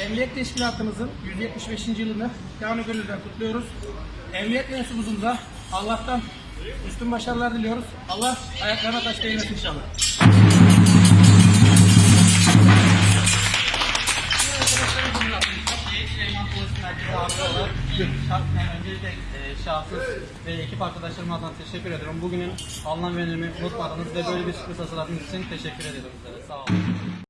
Emniyet Teşkilatımızın 175. yılını canı gönülden kutluyoruz. Emniyet mensubumuzun da Allah'tan üstün başarılar diliyoruz. Allah ayaklarına taş değmesin inşallah. Öncelikle şahsız ve ekip arkadaşlarıma adına teşekkür ediyorum. Bugünün anlam ve önemi unutmadınız ve böyle bir sürpriz hazırladığınız için teşekkür ediyorum size. Sağ olun.